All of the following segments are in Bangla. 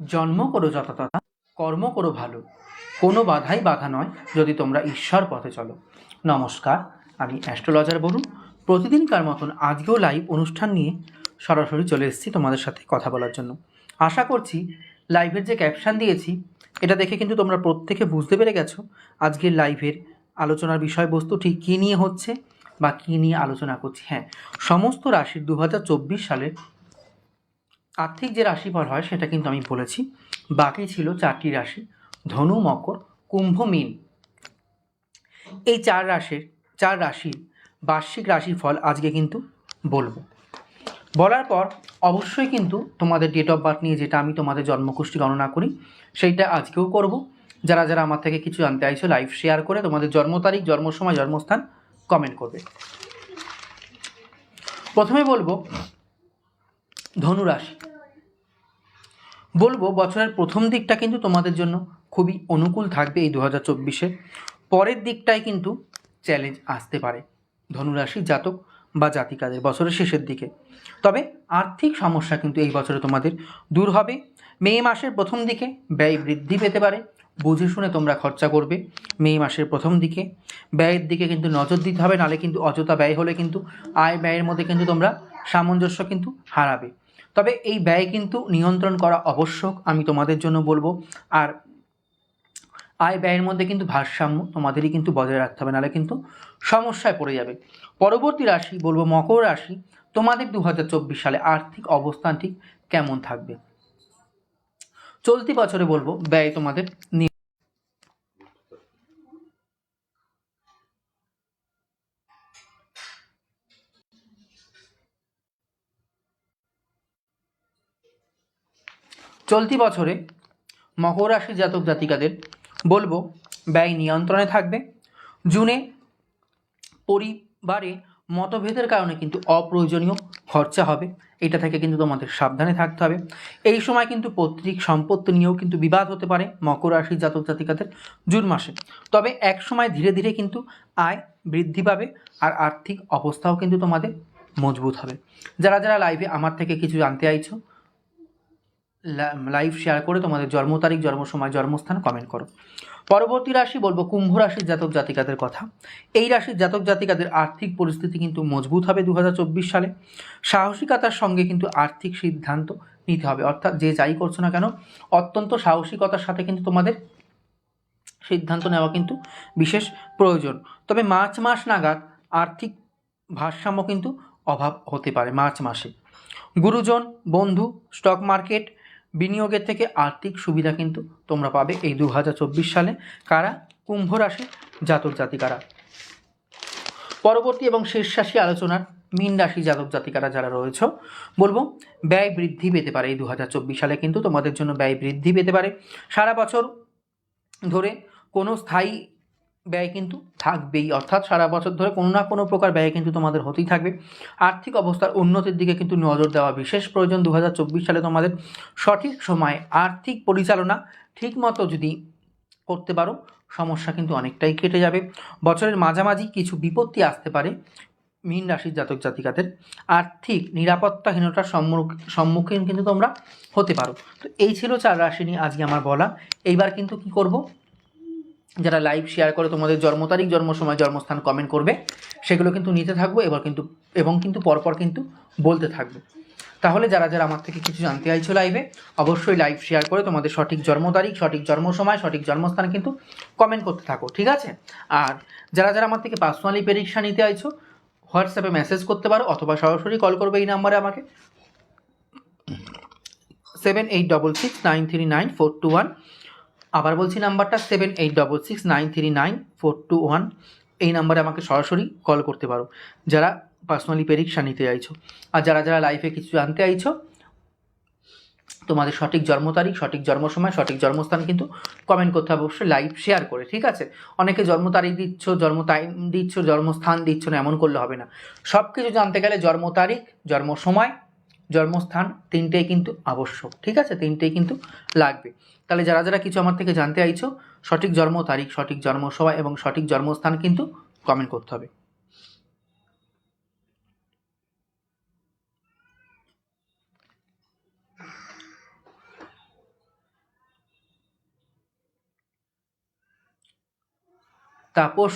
জন্ম করো যথাতথা, কর্ম করো ভালো। কোনো বাধাই বাধা নয় যদি তোমরা ঈশ্বর পথে চলো। নমস্কার, আমি অ্যাস্ট্রোলজার বলুন প্রতিদিনকার মতন আজকেও লাইভ অনুষ্ঠান নিয়ে সরাসরি চলে এসেছি তোমাদের সাথে কথা বলার জন্য। আশা করছি লাইভের যে ক্যাপশন দিয়েছি, এটা দেখে কিন্তু তোমরা প্রত্যেকে বুঝতে পেরে গেছো আজকের লাইভের আলোচনার বিষয়বস্তু ঠিক কী নিয়ে হচ্ছে বা কী নিয়ে আলোচনা করছি। হ্যাঁ সমস্ত রাশির দু হাজার চব্বিশ সালের আর্থিক যে রাশিফল হয়, সেটা কিন্তু আমি বলেছি। বাকি ছিল চারটি রাশি, ধনু, মকর, কুম্ভ, মীন। এই চার রাশির চার রাশির বার্ষিক রাশির ফল আজকে কিন্তু বলব। বলার পর অবশ্যই কিন্তু তোমাদের ডেট অফ বার্থ নিয়ে যেটা আমি তোমাদের জন্মকুষ্টি গণনা করি, সেইটা আজকেও করব। যারা যারা আমার থেকে কিছু জানতে চাইছো লাইভ শেয়ার করে তোমাদের জন্ম তারিখ, জন্ম সময়, জন্মস্থান কমেন্ট করবে। প্রথমে বলব ধনু রাশি বলব বছরের প্রথম দিকটা কিন্তু তোমাদের জন্য খুবই অনুকূল থাকবে এই দু হাজার চব্বিশে। পরের দিকটায় কিন্তু চ্যালেঞ্জ আসতে পারে ধনুরাশি জাতক বা জাতিকাদের বছরের শেষের দিকে। তবে আর্থিক সমস্যা কিন্তু এই বছরে তোমাদের দূর হবে। মে মাসের প্রথম দিকে ব্যয় বৃদ্ধি পেতে পারে, বুঝে শুনে তোমরা খরচা করবে মে মাসের প্রথম দিকে। ব্যয়ের দিকে কিন্তু নজর দিতে হবে, নালে কিন্তু অযথা ব্যয় হলে কিন্তু আয় ব্যয়ের মধ্যে কিন্তু তোমরা সামঞ্জস্য কিন্তু হারাবে। তবে এই ব্যয় কিন্তু নিয়ন্ত্রণ করা আবশ্যক, আমি তোমাদের জন্য বলব। আর আয় ব্যয়ের মধ্যে কিন্তু ভারসাম্য তোমাদেরই কিন্তু বজায় রাখতে হবে, নাহলে কিন্তু সমস্যায় পড়ে যাবে। পরবর্তী রাশি বলব মকর রাশি, তোমাদের দু হাজার চব্বিশ সালে আর্থিক অবস্থান ঠিক কেমন থাকবে? চলতি বছরে বলব ব্যয় তোমাদের চলতি বছরে মকর রাশি জাতক জাতিকাদের বলব, ব্যয় নিয়ন্ত্রণে থাকবে। জুনে পরিবারে মতভেদের কারণে কিন্তু অপ্রয়োজনীয় খরচা হবে। এটা থেকে কিন্তু তোমাদের সাবধানে থাকতে হবে। এই সময় কিন্তু পৈতৃক সম্পত্তি নিয়েও কিন্তু বিবাদ হতে পারে মকর রাশির জাতক জাতিকাদের জুন মাসে। তবে এক সময় ধীরে ধীরে কিন্তু আয় বৃদ্ধি পাবে আর আর্থিক অবস্থাও কিন্তু তোমাদের মজবুত হবে। যারা যারা লাইভে আমার থেকে কিছু জানতে চাইছো লাইভ শেয়ার করে তোমাদের জন্ম তারিখ, জন্ম সময়, জন্মস্থান কমেন্ট করো। পরবর্তী রাশি বলব কুম্ভ রাশির জাতক জাতিকাদের কথা। এই রাশির জাতক জাতিকাদের আর্থিক পরিস্থিতি কিন্তু মজবুত হবে দু হাজার চব্বিশ সালে। সাহসিকতার সঙ্গে কিন্তু আর্থিক সিদ্ধান্ত নিতে হবে। অর্থাৎ যে যাই করছ না কেন, অত্যন্ত সাহসিকতার সাথে কিন্তু তোমাদের সিদ্ধান্ত নেওয়া কিন্তু বিশেষ প্রয়োজন। তবে মার্চ মাস নাগাদ আর্থিক ভারসাম্য কিন্তু অভাব হতে পারে মার্চ মাসে। গুরুজন, বন্ধু স্টক মার্কেট বিনিয়োগের থেকে আর্থিক সুবিধা কিন্তু তোমরা পাবে এই দু হাজার চব্বিশ সালে। কারা? কুম্ভ রাশি জাতক জাতিকারা। পরবর্তী এবং রাশি আলোচনার মীন রাশি জাতক জাতিকারা যারা রয়েছে, বলব ব্যয় বৃদ্ধি পেতে পারে এই দু হাজার চব্বিশ সালে কিন্তু তোমাদের জন্য ব্যয় বৃদ্ধি পেতে পারে। সারা বছর ধরে কোনো স্থায়ী ব্যয় কিন্তু থাকবেই। অর্থাৎ সারা বছর ধরে কোনো না কোনো প্রকার ব্যয় কিন্তু তোমাদের হতেই থাকবে। আর্থিক অবস্থার উন্নতির দিকে কিন্তু নজর দেওয়া বিশেষ প্রয়োজন। দু হাজার চব্বিশ সালে তোমাদের সঠিক সময়ে আর্থিক পরিচালনা ঠিকমতো যদি করতে পারো, সমস্যা কিন্তু অনেকটাই কেটে যাবে। বছরের মাঝামাঝি কিছু বিপত্তি আসতে পারে মীন রাশির জাতক জাতিকাদের। আর্থিক নিরাপত্তাহীনতার সম্মুখ- সম্মুখীন কিন্তু তোমরা হতে পারো। তো এই ছিল চার রাশি নিয়ে আজকে আমার বলা। এইবার কিন্তু কি করব? যারা লাইভ শেয়ার করে তোমাদের জন্ম তারিখ, জন্ম সময়, জন্মস্থান কমেন্ট করবে, সেগুলো কিন্তু নিতে থাকব, এবার কিন্তু, এবং কিন্তু পরপর কিন্তু বলতে থাকব। তাহলে যারা যারা আমার থেকে কিছু জানতে চাইছো লাইভে অবশ্যই লাইভ শেয়ার করে তোমাদের সঠিক জন্ম তারিখ, সঠিক জন্ম সময়, সঠিক জন্মস্থান কিন্তু কমেন্ট করতে থাকো, ঠিক আছে? আর যারা যারা আমার থেকে পার্সোনালি পরীক্ষা নিতে চাইছো হোয়াটসঅ্যাপে মেসেজ করতে পারো, অথবা সরাসরি কল করবে এই নাম্বারে আমাকে। Seven eight double six nine three nine four two one আবার বলছি নাম্বারটা seven eight double six nine three nine four two one এই নাম্বারে আমাকে সরাসরি কল করতে পারো, যারা পার্সোনালি পরীক্ষা নিতে চাইছো। আর যারা যারা লাইফে কিছু জানতে চাইছো, তোমাদের সঠিক জন্ম তারিখ, সঠিক জন্ম সময়, সঠিক জন্মস্থান কিন্তু কমেন্ট করতে হবে অবশ্যই লাইভ শেয়ার করে, ঠিক আছে? অনেকে জন্ম তারিখ দিচ্ছ, জন্ম টাইম দিচ্ছ, জন্মস্থান দিচ্ছ না, এমন করলে হবে না। সব কিছু জানতে গেলে জন্ম তারিখ, জন্ম সময় জন্মস্থান তিনটেই কিন্তু আবশ্যক, ঠিক আছে? তিনটেই কিন্তু লাগবে। তাহলে যারা যারা কিছু আমার থেকে জানতে আইছো সঠিক জন্ম তারিখ, সঠিক জন্ম সময় এবং সঠিক জন্মস্থান কিন্তু কমেন্ট করতে হবে। তাপস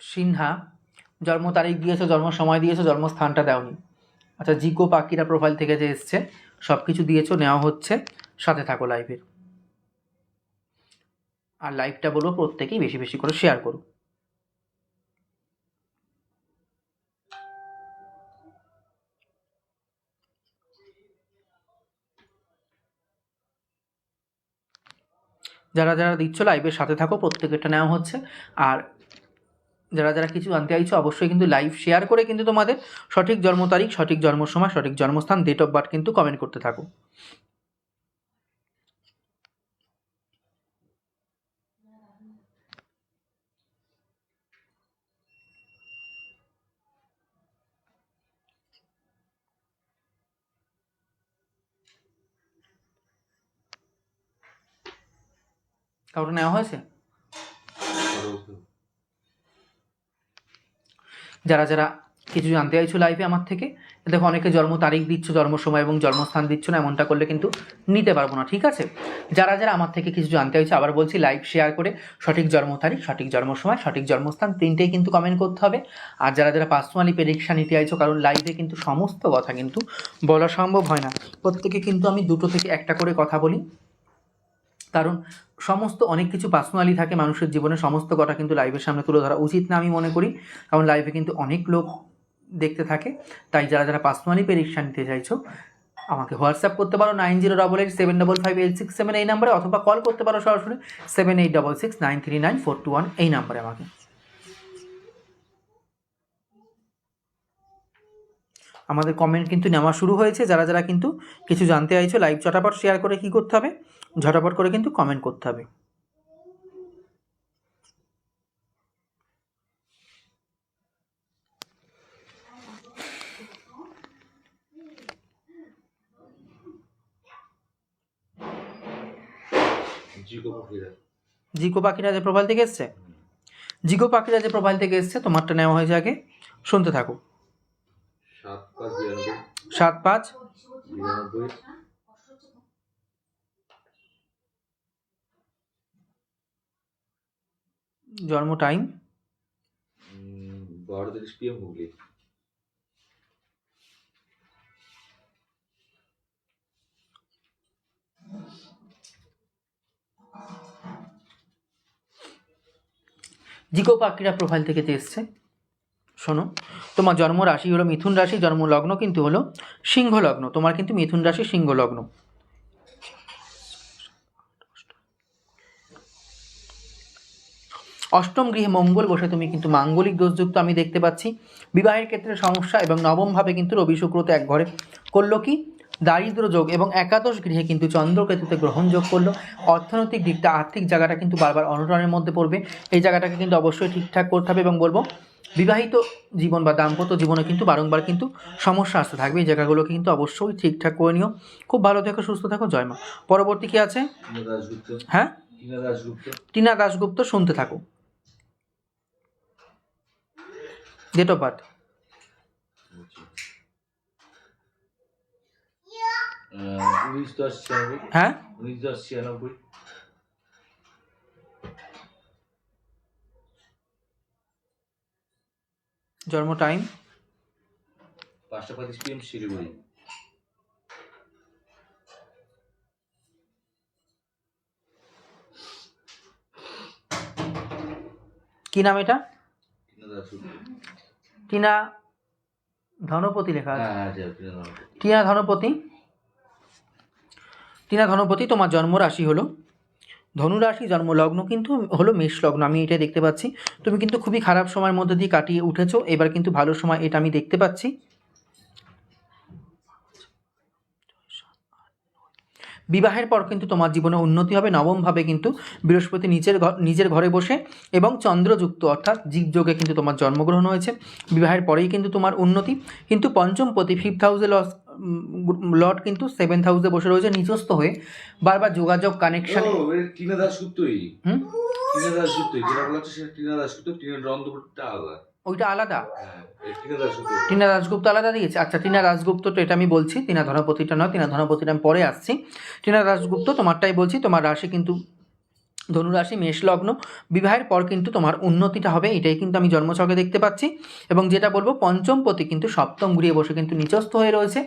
সিনহা, জন্ম তারিখ দিয়েছে, জন্ম সময় দিয়েছে, জন্মস্থানটা দেওনি। আচ্ছা জিকো পাখিরা প্রোফাইল থেকে যে এসছে সব কিছু দিয়েছ, নেওয়া হচ্ছে, সাথে থাকো লাইভের আর লাইভটা বলব প্রত্যেকেই বেশি বেশি করে শেয়ার করো। যারা যারা দিচ্ছ লাইভের সাথে থাকো, প্রত্যেকেরটা নেওয়া হচ্ছে। আর যারা যারা কিছু জানতে চাইছো, অবশ্যই কিন্তু লাইভ শেয়ার করে কিন্তু তোমাদের সঠিক জন্ম তারিখ, সঠিক জন্ম সময়, সঠিক জন্মস্থান ডেট অফ বার্থ কিন্তু কমেন্ট করতে থাকো। কাউকে নেওয়া হয়েছে? যারা যারা কিছু জানতে চাইছো লাইভে আমার থেকে, দেখো অনেকে জন্ম তারিখ দিচ্ছ, জন্ম সময় এবং জন্মস্থান দিচ্ছ না, এমনটা করলে কিন্তু নিতে পারব না, ঠিক আছে? যারা যারা আমার থেকে কিছু জানতে চাইছো, আবার বলছি লাইভ শেয়ার করে সঠিক জন্ম তারিখ, সঠিক জন্ম সময়, সঠিক জন্মস্থান, তিনটেই কিন্তু কমেন্ট করতে হবে। আর যারা যারা পার্সোনালি পরীক্ষা নিতে চাইছো, কারণ লাইভে কিন্তু সমস্ত কথা কিন্তু বলা সম্ভব হয় না। প্রত্যেকে কিন্তু আমি দুটো থেকে একটা করে কথা বলি। কারণ সমস্ত অনেক কিছু পার্সোনালি থাকে মানুষের জীবনে, সমস্ত কথা কিন্তু লাইভের সামনে তুলে ধরা উচিত না আমি মনে করি। কারণ লাইভে কিন্তু অনেক লোক দেখতে থাকে। তাই যারা যারা পার্সোনালি পরীক্ষা নিতে চাইছো, আমাকে হোয়াটসঅ্যাপ করতে পারো nine zero double eight seven double five eight six seven এই নাম্বারে অথবা কল করতে পারো সরাসরি seven eight double six nine three nine four two one এই নাম্বারে আমাকে। আমাদের কমেন্ট কিন্তু নেওয়া শুরু হয়েছে। যারা যারা কিন্তু কিছু জানতে চাইছো লাইভ চটাপট শেয়ার করে কি করতে হবে? ঝটাপট করে কিন্তু কমেন্ট করতে হবে। জিকো পাখিরা যে প্রোফাইল থেকে এসছে? জিকো পাখিরা যে প্রোফাইল থেকে এসছে তোমারটা নেওয়া হয়েছে আগে। শুনতে থাকো। সাত পাঁচ বিরানব্বই সাত পাঁচ বিরানব্বই জন্ম টাইম বারো তিরিশ পিএম হুগলি জিকো পাখিরা প্রোফাইল থেকে এসছে। শোনো তোমার জন্ম রাশি হলো মিথুন রাশি জন্ম লগ্ন কিন্তু হলো সিংহ লগ্ন তোমার কিন্তু মিথুন রাশি সিংহ লগ্ন অষ্টম গৃহে মঙ্গল বসে তুমি কিন্তু মাঙ্গলিক দোষযুক্ত আমি দেখতে পাচ্ছি। বিবাহের ক্ষেত্রে সমস্যা এবং নবমভাবে কিন্তু রবি শুক্রতে এক ঘরে। করল কি দারিদ্র যোগ এবং একাদশ গৃহে কিন্তু চন্দ্রকেতুতে গ্রহণ যোগ করল। অর্থনৈতিক দিকটা আর্থিক জায়গাটা কিন্তু বারবার অনটনের মধ্যে পড়বে। এই জায়গাটাকে কিন্তু অবশ্যই ঠিকঠাক করতে হবে এবং বলব বিবাহিত জীবন বা দাম্পত্য জীবনে কিন্তু বারংবার কিন্তু সমস্যা আসতে থাকবে। এই জায়গাগুলোকে কিন্তু অবশ্যই ঠিকঠাক করে নিও। খুব ভালো থেকো সুস্থ থাকো জয়মা পরবর্তী কি আছে? হ্যাঁ? টিনা দাসগুপ্ত শুনতে থাকো। ডেট অফ বার্থ হ্যাঁ? জন্ম টাইম? পাঁচটা পঁয়ত্রিশ পিএম শিলিগুড়ি। কি নাম এটা? টিনা ধনপতি লেখা আছে। হ্যাঁ টিনা ধনপতি। টিনা ধনপতি। তোমার জন্ম রাশি হলো। ধনুরাশি জন্ম লগ্ন কিন্তু হলো মেষ লগ্ন আমি এটা দেখতে পাচ্ছি। তুমি কিন্তু খুবই খারাপ সময়ের মধ্যে দিয়ে কাটিয়ে উঠেছো এবার কিন্তু ভালো সময় এটা আমি দেখতে পাচ্ছি। বিবাহের পর কিন্তু তোমার জীবনে উন্নতি হবে। নবমভাবে কিন্তু বৃহস্পতি নিজের ঘর নিজের ঘরে বসে এবং চন্দ্রযুক্ত অর্থাৎ জীবযোগে কিন্তু তোমার জন্মগ্রহণ হয়েছে। বিবাহের পরেই কিন্তু তোমার উন্নতি। কিন্তু পঞ্চম পতি ফিফথ হাউসে লস লট কিন্তু সেভেন্থ হাউসে বসে রয়েছে নিচস্থ হয়ে। বারবার যোগাযোগ কানেকশন টিনা দাসগুপ্তই হুম? টিনা দাসগুপ্তই যেটা বলা হচ্ছে সেটা টিনা দাসগুপ্ত টিনা আলাদা। ওইটা আলাদা? হ্যাঁ টিনা দাসগুপ্ত রাজগুপ্ত আলাদা দিয়েছে? আচ্ছা টিনা রাজগুপ্ত তো এটা আমি বলছি টিনা ধনপতিটা নয় টিনা ধনপতিটা আমি পরে আসছি। টিনা রাজগুপ্ত তোমারটাই বলছি তোমার রাশি কিন্তু ধনুরাশি মেষ লগ্ন বিবাহের পর কিন্তু তোমার উন্নতিটা হবে এটাই কিন্তু আমি জন্মছকে দেখতে পাচ্ছি। এবং যেটা বলব পঞ্চম পতি কিন্তু সপ্তম ঘুরিয়ে বসে কিন্তু নিচস্থ হয়ে রয়েছে।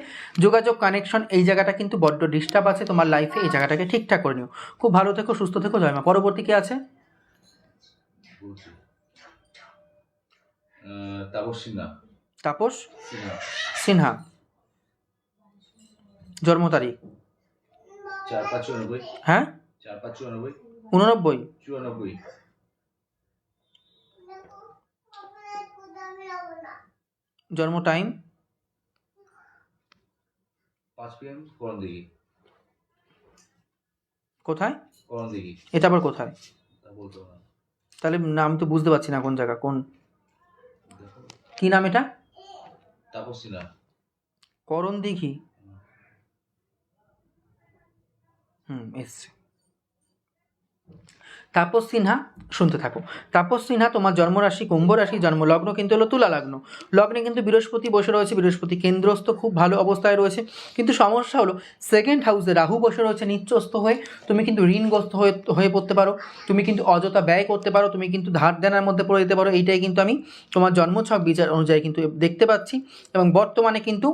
যোগাযোগ কানেকশন এই জায়গাটা কিন্তু বড্ড ডিস্টার্ব আছে তোমার লাইফে এই জায়গাটাকে ঠিকঠাক করে নিও। খুব ভালো থেকো সুস্থ থেকো জয়মা পরবর্তী কি আছে? তাপস সিনহা। তাপস সিনহা। জন্ম তারিখ? চার পাঁচ চুরানব্বই। হ্যাঁ? চার পাঁচ চুরানব্বই। উননব্বই। চুরানব্বই। জন্ম টাইম? পাঁচ পিএম করণ দিঘি কোথায়? করণ দিঘি এটা আবার কোথায়? তাহলে না। আমি তো বুঝতে পারছি না কোন জায়গা কোন কি নাম এটা? তাপস সিনহা করণ দিঘি। হুম এসছে। তাপস সিনহা শুনতে থাকো। তাপস সিনহা তোমার জন্মরাশি কুম্ভ রাশি জন্মলগ্ন, কিন্তু হলো তুলা লগ্ন লগ্নে কিন্তু বৃহস্পতি বসে রয়েছে, বৃহস্পতি কেন্দ্রস্থ, খুব ভালো অবস্থায় রয়েছে। কিন্তু সমস্যা হলো সেকেন্ড হাউসে রাহু বসে রয়েছে নিচ্চস্থ হয়ে। তুমি কিন্তু ঋণগ্রস্ত হয়ে হয়ে পড়তে পারো। তুমি কিন্তু অযথা ব্যয় করতে পারো। তুমি কিন্তু ধার দেনার মধ্যে পড়ে যেতে পারো। এইটাই কিন্তু আমি তোমার জন্মছক বিচার অনুযায়ী কিন্তু দেখতে পাচ্ছি। এবং বর্তমানে কিন্তু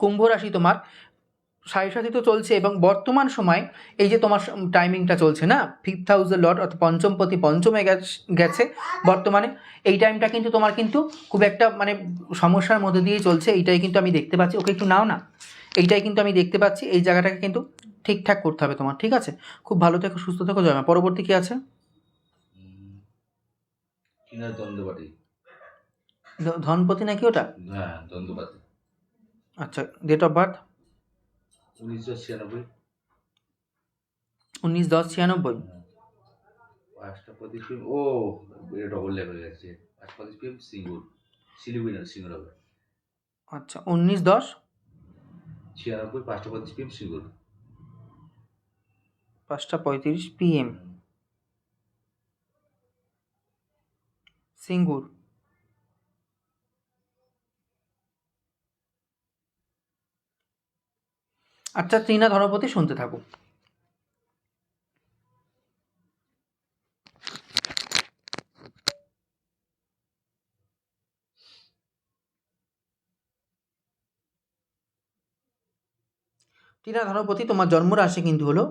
কুম্ভ রাশি তোমার সাথে তো চলছে এবং বর্তমান সময় এই যে তোমার টাইমিংটা চলছে না? ফিফথ হাউসের লট অর্থাৎ পঞ্চমপতি পঞ্চমে গেছ- বর্তমানে। এই টাইমটা কিন্তু তোমার কিন্তু খুব একটা মানে সমস্যার মধ্যে দিয়ে চলছে। এইটাই কিন্তু আমি দেখতে পাচ্ছি। ওকে একটু নাও না। এইটাই কিন্তু আমি দেখতে পাচ্ছি। এই জায়গাটাকে কিন্তু ঠিকঠাক করতে হবে তোমার। ঠিক আছে? খুব ভালো থেকো সুস্থ থেকো জয়মা পরবর্তী কী আছে? ধনপতি নাকি ওটা? হ্যাঁ আচ্ছা ডেট অফ বার্থ উনিশশো ছিয়ানব্বই। উনিশ দশ ছিয়ানব্বই। পাঁচটা পিএম ও এটা ডবল লেভেল গেছে। পাঁচ পঁচিশ পিএম সিঙ্গুর শিলিগুড়ি না সিঙ্গুর হবে আচ্ছা উনিশ দশ? ছিয়ানব্বই পাঁচটা পঁচিশ পিএম সিঙ্গুর। পাঁচটা পঁয়ত্রিশ পিএম। সিঙ্গুর। আচ্ছা ত্রিনা ধনপতি শুনতে থাকো। টিনা ধনপতি তোমার জন্মরাশি কিন্তু হলো,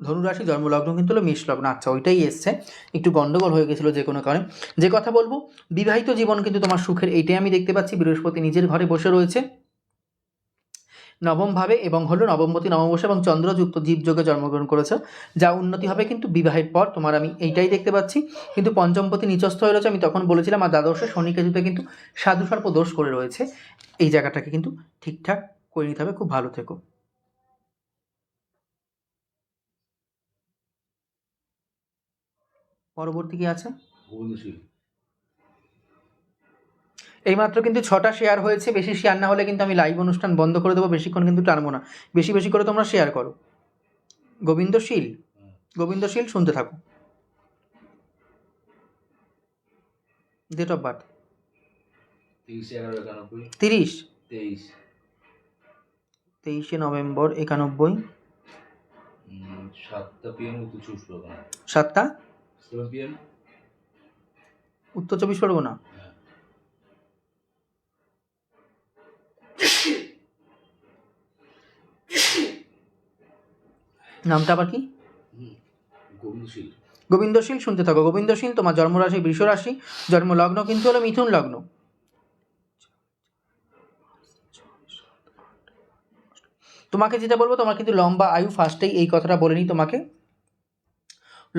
ধনুরাশি, জন্মলগ্ন কিন্তু হলো মেষ লগ্ন আচ্ছা ওইটাই এসছে। একটু গন্ডগোল হয়ে গেছিল যে কোনো কারণে। যে কথা বলব, বিবাহিত জীবন কিন্তু তোমার সুখের, এইটাই আমি দেখতে পাচ্ছি। বৃহস্পতি নিজের ঘরে বসে রয়েছে। নবমভাবে এবং হলো নবমপতি নববর্ষ এবং চন্দ্রযুক্ত জীবযোগে জন্মগ্রহণ করেছে। যা উন্নতি হবে কিন্তু বিবাহের পর, তোমার আমি এইটাই দেখতে পাচ্ছি। কিন্তু পঞ্চমপতি নিচস্থ হয়ে রয়েছে, আমি তখন বলেছিলাম, আর দ্বাদশে শনি কেতুতে কিন্তু সাধু সর্প দোষ করে রয়েছে। এই জায়গাটাকে কিন্তু ঠিকঠাক করে নিতে হবে, খুব ভালো থেকো। পরবর্তী কি আছে? এইমাত্র কিন্তু ছটা শেয়ার হয়েছে বেশি শেয়ার না হলে কিন্তু আমি লাইভ অনুষ্ঠান বন্ধ করে দেবো বেশিক্ষণ কিন্তু টানবো না। বেশি বেশি করে তোমরা শেয়ার করো। গোবিন্দশীল গোবিন্দশীল শুনতে থাকো। ডেট অফ বার্থ তিরিশ তেইশ। তেইশে নভেম্বর একানব্বই। পিএম সাতটা উত্তর চব্বিশ পরগনা? নামটা আবার কি? গোবিন্দশীল। গোবিন্দশীল শুনতে থাকো। গোবিন্দশীল তোমার জন্মরাশি বৃষরাশি জন্মলগ্ন কিন্তু হলো মিথুন লগ্ন। তোমাকে যেটা বলব তোমার কিন্তু লম্বা আয়ু ফার্স্টেই এই কথাটা বলে নিই তোমাকে।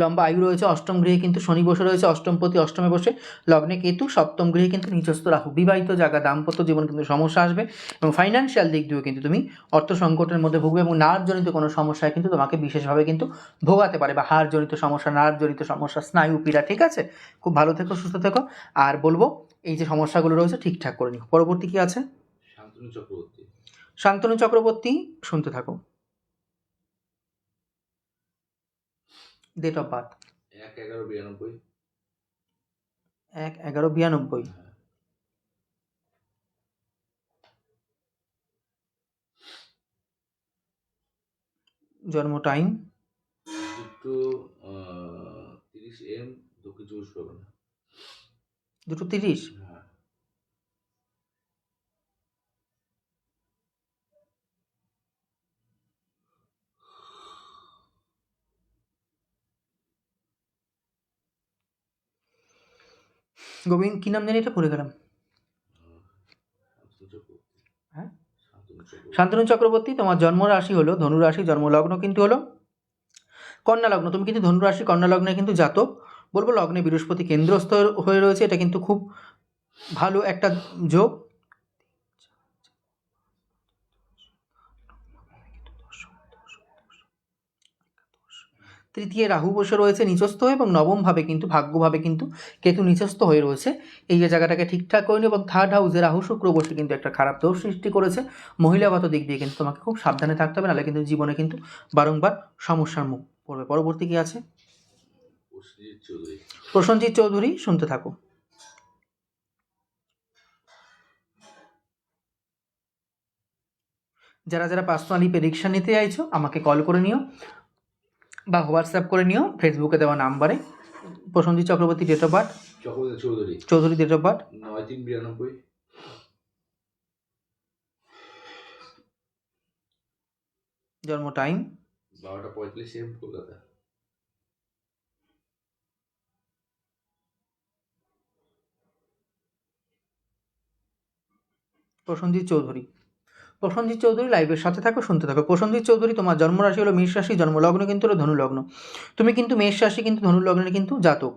লম্বা আয়ু রয়েছে অষ্টম গৃহে কিন্তু শনি বসে রয়েছে অষ্টমপতি অষ্টমে বসে লগ্নে কেতু সপ্তম গৃহে কিন্তু নিচস্থ রাহু বিবাহিত জায়গা দাম্পত্য জীবন কিন্তু সমস্যা আসবে এবং ফাইন্যান্সিয়াল দিক দিয়েও কিন্তু তুমি অর্থ সংকটের মধ্যে ভুগবে এবং নার্ভজনিত কোনো সমস্যায় কিন্তু তোমাকে বিশেষভাবে কিন্তু ভোগাতে পারে বা হাড়জনিত সমস্যা নার্ভজনিত সমস্যা স্নায়ু পীড়া ঠিক আছে? খুব ভালো থেকো সুস্থ থেকো। আর বলব এই যে সমস্যাগুলো রয়েছে ঠিকঠাক করে নিও। পরবর্তী কি আছে? শান্তনু চক্রবর্তী। শান্তনু চক্রবর্তী শুনতে থাকো। ডেট অফ বার্থ এক এগারো বিরানব্বই। এক এগারো বিরানব্বই। জন্ম টাইম দুটো তিরিশ এম দক্ষিণ চব্বিশ পরগনা। দুটো তিরিশ? হ্যাঁ। গোবিন্দ, কী নাম জানি এটা? পড়ে গেলাম। হ্যাঁ? শান্তনু চক্রবর্তী, তোমার জন্ম রাশি হলো ধনু রাশি জন্মলগ্ন কিন্তু হলো। কন্যা লগ্ন তুমি কিন্তু ধনু রাশি কন্যা লগ্নে কিন্তু জাতক। বলব লগ্নে বৃহস্পতি কেন্দ্রস্থ হয়ে রয়েছে, এটা কিন্তু খুব ভালো একটা যোগ। তৃতীয় রাহু বসে রয়েছে নিচস্থ হয়ে এবং নবমভাবে কিন্তু ভাগ্যভাবে কিন্তু কেতু নিচস্থ হয়ে রয়েছে। এই যে জায়গাটাকে ঠিকঠাক করে এবং থার্ড হাউসে রাহু শুক্র বসে কিন্তু একটা খারাপ দোষ সৃষ্টি করেছে। মহিলাগত দিক দিয়ে কিন্তু তোমাকে খুব সাবধানে থাকতে হবে নাহলে কিন্তু জীবনে কিন্তু বারংবার সমস্যার মুখ পড়বে। পরবর্তী কি আছে? প্রসেনজিৎ চৌধুরী। শুনতে থাকো। যারা যারা পার্সোনালি রিক্সা নিতে চাইছো আমাকে কল করে নিও। বা হোয়াটসঅ্যাপ করে নিও ফেসবুকে দেওয়া নাম্বারে। Prosenjit Chakraborty date of birth Chakraborty Chowdhury. Chowdhury date of birth নয় তিন বিরানব্বই। জন্ম টাইম বারোটা পঁয়তাল্লিশ এম কলকাতা। প্রসেনজিৎ চৌধুরী। প্রসেনজিৎ চৌধুরী লাইভের সাথে থাকো, শুনতে থাকো। প্রসেনজিৎ চৌধুরী, তোমার জন্মরাশি হলো মেষ রাশি, জন্মলগ্ন কিন্তু হলো ধনুলগ্ন। তুমি কিন্তু মেষ রাশি, কিন্তু ধনুলগ্নের কিন্তু জাতক।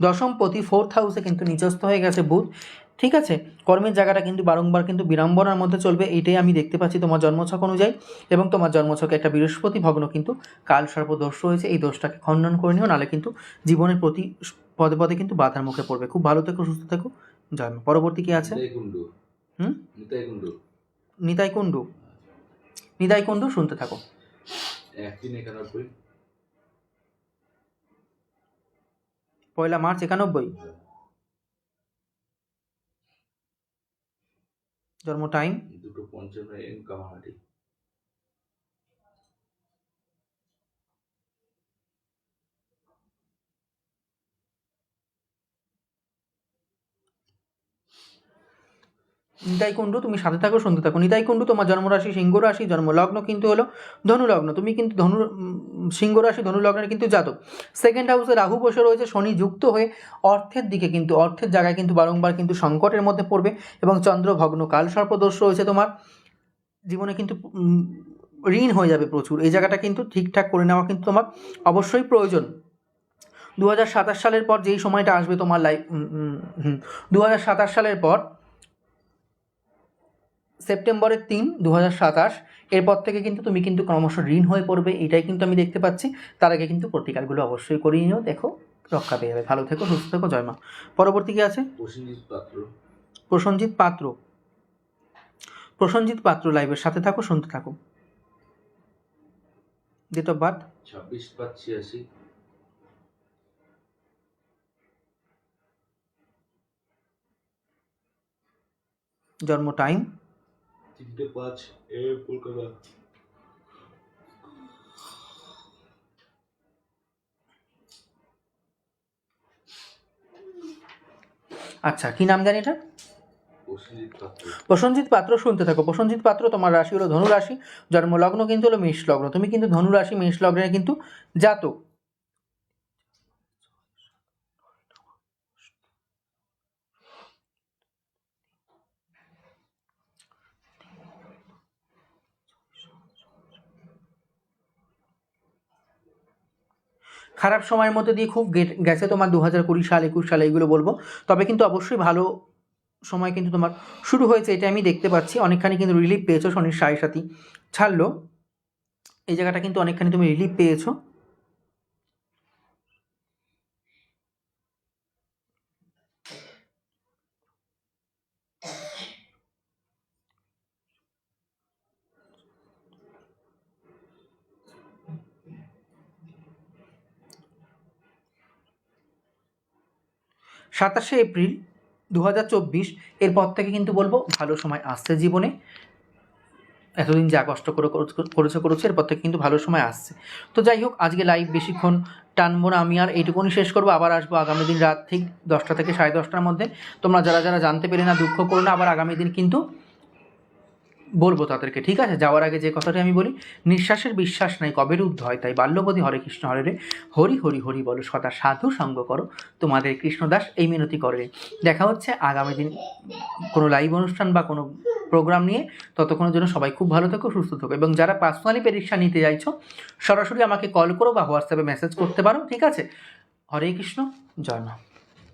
দশম পতি ফোর্থ হাউসে কিন্তু নিচস্থ হয়ে গেছে বুধ। ঠিক আছে? কর্মের জায়গাটা কিন্তু বারংবার কিন্তু বিড়ম্বনার মধ্যে চলবে এটাই আমি দেখতে পাচ্ছি তোমার জন্মছক অনুযায়ী। এবং তোমার জন্মছকে একটা বৃহস্পতি ভগ্ন কিন্তু কাল সর্প দোষ রয়েছে এই দোষটাকে খণ্ডন করে নিও নাহলে কিন্তু জীবনের প্রতি পদে পদে কিন্তু বাধার মুখে পড়বে। খুব ভালো থেকো সুস্থ থেকো। জন্ম। পরবর্তী কি আছে? নিতাই কুণ্ডু হুম? নিতাই কুণ্ডু নিতাই কুণ্ডু শুনতে থাকো। পয়লা মার্চ একানব্বই। জন্ম টাইম দুটো এম কামাহাটি নিতাই কুণ্ডু তুমি সাথে থাকো শুনতে থাকো। নিতাই কুণ্ডু তোমার জন্মরাশি সিংহ রাশি জন্মলগ্ন কিন্তু হলো ধনুলগ্ন। তুমি কিন্তু ধনু সিংহ রাশি ধনু লগ্নের কিন্তু জাতক। সেকেন্ড হাউসে রাহু বসে রয়েছে, শনি যুক্ত হয়ে অর্থের দিকে কিন্তু, অর্থের জায়গায় কিন্তু বারংবার কিন্তু সংকটের মধ্যে পড়বে এবং চন্দ্র ভগ্ন কাল সর্পদোষ রয়েছে তোমার। জীবনে কিন্তু ঋণ হয়ে যাবে প্রচুর। এই জায়গাটা কিন্তু ঠিকঠাক করে নেওয়া কিন্তু তোমার অবশ্যই প্রয়োজন। দু হাজার সাতাশ সালের পর যেই সময়টা আসবে তোমার লাইফ দু হাজার সাতাশ সালের পর সেপ্টেম্বরের তিন দু সাতাশ এরপর থেকে কিন্তু তুমি কিন্তু ক্রমশ ঋণ হয়ে পড়বে এটাই কিন্তু আমি দেখতে পাচ্ছি। তার আগে কিন্তু প্রতিকারগুলো অবশ্যই করিয়ে নিও দেখো রক্ষা পেয়ে যাবে। ভালো থেকো সুস্থ থেকো জয়মা পরবর্তী কি আছে? প্রসঞ্জিৎ পাত্র। প্রসঞ্জিৎ পাত্র। লাইভের সাথে থাকো শুনতে থাকো। ডেট অফ বার্থ ছাব্বিশ পাঁচ ছিয়াশি। জন্ম টাইম তিনটে পাঁচ এ কলকাতা। আচ্ছা কি নাম জানি এটা? প্রসঞ্জিৎ পাত্র। শুনতে থাকো। প্রসঞ্জিৎ পাত্র তোমার রাশি হলো ধনু রাশি জন্মলগ্ন কিন্তু হলো মেষ লগ্ন তুমি কিন্তু ধনু রাশি মেষ লগ্নের কিন্তু জাতক। খারাপ সময়ের মধ্যে দিয়ে খুব গেছে তোমার দু হাজার কুড়ি সাল, একুশ সাল, এইগুলো বলব। তবে কিন্তু অবশ্যই ভালো সময় কিন্তু তোমার শুরু হয়েছে, এটা আমি দেখতে পাচ্ছি। অনেকখানি কিন্তু রিলিফ পেয়েছ শনির সাড়ে সাথী ছাড়লো। এই জায়গাটা কিন্তু অনেকখানি তুমি রিলিফ পেয়েছ। সাতাশে এপ্রিল দু হাজার চব্বিশ, এরপর থেকে কিন্তু বলব ভালো সময় আসছে জীবনে। এতদিন যা কষ্ট করে করেছে করেছে, এরপর থেকে কিন্তু ভালো সময় আসছে। তো যাই হোক, আজকে লাইভ বেশিক্ষণ টানবো না, আমি আর এইটুকুনি শেষ করব, আবার আসব আগামী দিন রাত ঠিক দশটা থেকে সাড়ে দশটার মধ্যে। তোমরা যারা যারা জানতে পেরে না, দুঃখ করো না, আবার আগামী দিন কিন্তু বলব তাদেরকে, ঠিক আছে? যাওয়ার আগে যে কথাটি আমি বলি, নিঃশ্বাসের বিশ্বাস নাই, কবে রুদ্ধ হয় তাই বাল্যপতি হরে কৃষ্ণ, হরে রে হরি হরি হরি বলো, সদা সাধু সঙ্গ করো। তোমাদের কৃষ্ণদাস এই মিনতি করে। দেখা হচ্ছে আগামী দিন কোনো লাইভ অনুষ্ঠান বা কোনো প্রোগ্রাম নিয়ে। ততক্ষণের জন্য সবাই খুব ভালো থেকো, সুস্থ থেকো। এবং যারা পার্সোনালি পরীক্ষা নিতে চাইছো, সরাসরি আমাকে কল করো বা হোয়াটসঅ্যাপে মেসেজ করতে পারো, ঠিক আছে? হরে কৃষ্ণ, জয় মা।